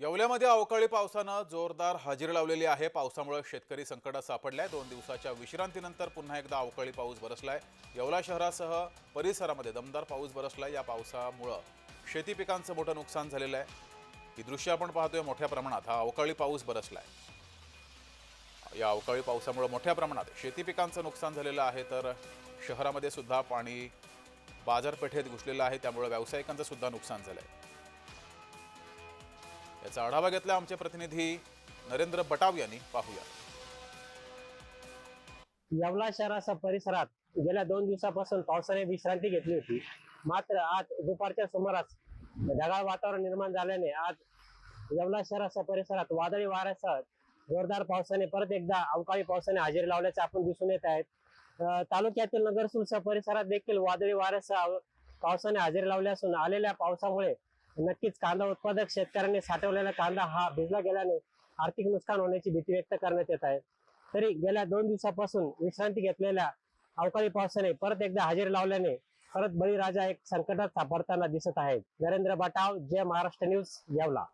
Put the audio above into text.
येवल्यामध्ये अवकाळी पावसानं जोरदार हजेरी लावलेली आहे. पावसामुळे शेतकरी संकटात सापडलाय. दोन दिवसाच्या विश्रांतीनंतर पुन्हा एकदा अवकाळी पाऊस बरसलाय. येवला शहरासह परिसरामध्ये दमदार पाऊस बरसलाय या पावसामुळं. शेती पिकांचं मोठं नुकसान झालेलं आहे. ही दृश्य आपण पाहतोय. मोठ्या प्रमाणात हा अवकाळी पाऊस बरसलाय. या अवकाळी पावसामुळे मोठ्या प्रमाणात शेती पिकांचं नुकसान झालेलं आहे. तर शहरामध्ये सुद्धा पाणी बाजारपेठेत घुसलेलं आहे. त्यामुळे व्यावसायिकांचं सुद्धा नुकसान झालंय. याचा आढावा घेतला आमचे प्रतिनिधी नरेंद्र बटाव यांनी. पाहूया. येवला शहराच्या परिसरात गेल्या दोन दिवसापासून पावसाने विश्रांती घेतली होती. मात्र आज दुपारच्या सुमारास ढगाळ वातावरण निर्माण झाल्याने आज येवला शहराच्या परिसरात वादळी वाऱ्यासह जोरदार पावसाने परत एकदा अवकाळी पावसाने हजेरी लावल्याचे आपण दिसून येत आहेत. तालुक्यातील नगरसुलच्या परिसरात देखील वादळी वाऱ्यासह पावसाने हजेरी लावली असून आलेल्या पावसामुळे नक्कीच कांदा उत्पादक शेतकऱ्यांनी साठवलेला कांदा हा भिजला गेल्याने आर्थिक नुकसान होण्याची भीती व्यक्त करण्यात येत आहे. तरी गेल्या दोन दिवसापासून विश्रांती घेतलेल्या अवकाळी पावसाने परत एकदा हजेरी लावल्याने परत बळीराजा एक संकटात सापडताना दिसत आहे नरेंद्र बटाव जय महाराष्ट्र न्यूज येवला.